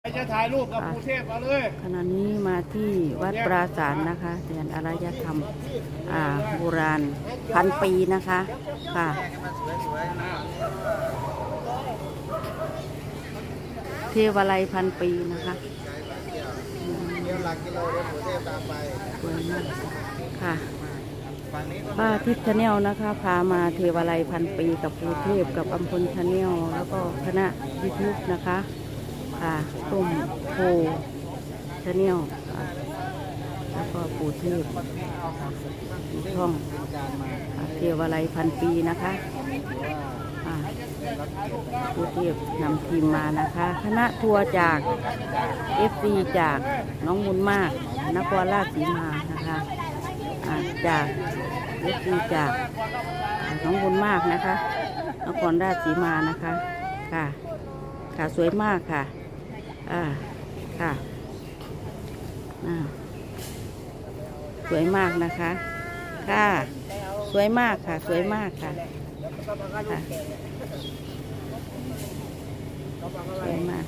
ใครจะถ่ายรูปกับภูเทพมาเลยขณะนี้มาที่วัดปราสาทนะคะเรียนอารยธรรมอ่าโบราณพันปีนะคะค่ะเทวาลัยพันปีนะคะอืมเดี๋ยวหลักกิโลเดี๋ยวภูเทพตามไปสวยมากค่ะฝั่งนี้ก็ป้าทิพย์ชาแนลนะคะ พามาเทวาลัยพันปีกับภูเทพกับอัมพลชาแนลแล้วก็คณะยูทูบนะคะ ค่ะต้มโพชาแนลค่ะแล้วก็ภูเทพช่องค่ะเทวาลัยพันปีนะคะค่ะภูเทพนำทีมมานะคะ คณะทัวร์จากเอฟซีจากน้องมุนมาก นครราชสีมานะคะจากเอฟซีจากน้องบุญมากนะคะ นครราชสีมานะคะ ค่ะ ค่ะสวยมากค่ะ อ่า ค่ะอ่าสวยมากนะคะ ค่ะ สวยมากค่ะ สวยมากค่ะค่ะสวยมาก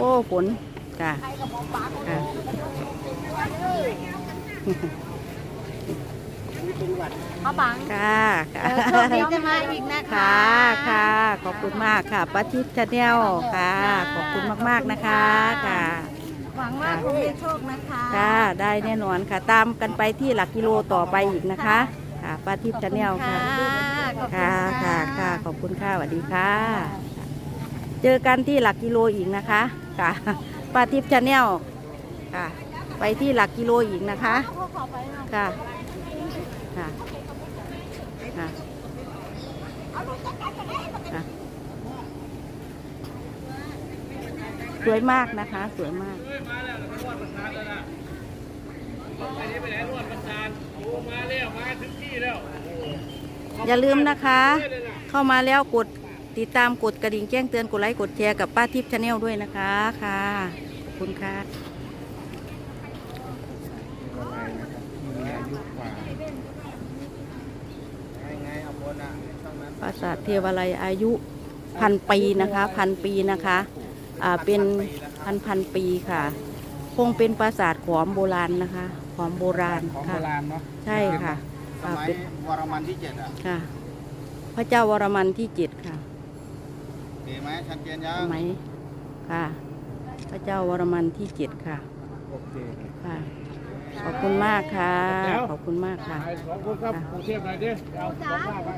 โอ้ฝนค่ะค่ะ พ่อบังค่ะค่ะเออโชคดีจะมาอีกนะคะ ค่ะค่ะ ขอบคุณมากค่ะป้าทิพย์ชาแนลค่ะ ขอบคุณมากๆนะคะค่ะ หวังว่าคงได้โชคนะคะค่ะ ได้แน่นอนค่ะ ตามกันไปที่หลักกิโลต่อไปอีกนะคะ ค่ะป้าทิพย์ชาแนลค่ะขอบณค่ะ ค่ะค่ะ ขอบคุณค่ะสวัสดีค่ะ เจอกันที่หลักกิโลอีกนะคะ ค่ะป้าทิพย์ชาแนลค่ะ ไปที่หลักกิโลอีกนะคะค่ะค่ะค่ะสวยมากนะคะ สวยมากอย่าลืมนะคะ เข้ามาแล้วกดติดตามกดกระดิ่งแจ้งเตือนกดไลค์กดแชร์กับป้าทิพย์ชาแนลด้วยนะคะค่ะขอบคุณค่ะ อะไรนะครับมีอายุกว่าไงไงเอาบนอะช่องนั้น ปราสาทเทวาลัยอายุพันปีนะคะพันปีนะคะอ่าเป็นพันพันปีค่ะ คงเป็นปราสาทขอมโบราณนะคะขอมโบราณของโบค่ะราณเนาะใช่ค่ะสค่ะมัยเป็นวรมันที่เจ็ดอะค่ะ พระเจ้าวรมันที่เจ็ดค่ะเห็นไหมชัดเจนยัสงมัยค่ะ พระเจ้าวรมันที่เจ็ดค่ะโอเคค่ะ ขอบคุณมากค่ะ ขอบคุณมากค่ะ ขอบคุณครับกรุงเทพหน่อยดิเอาของมากไป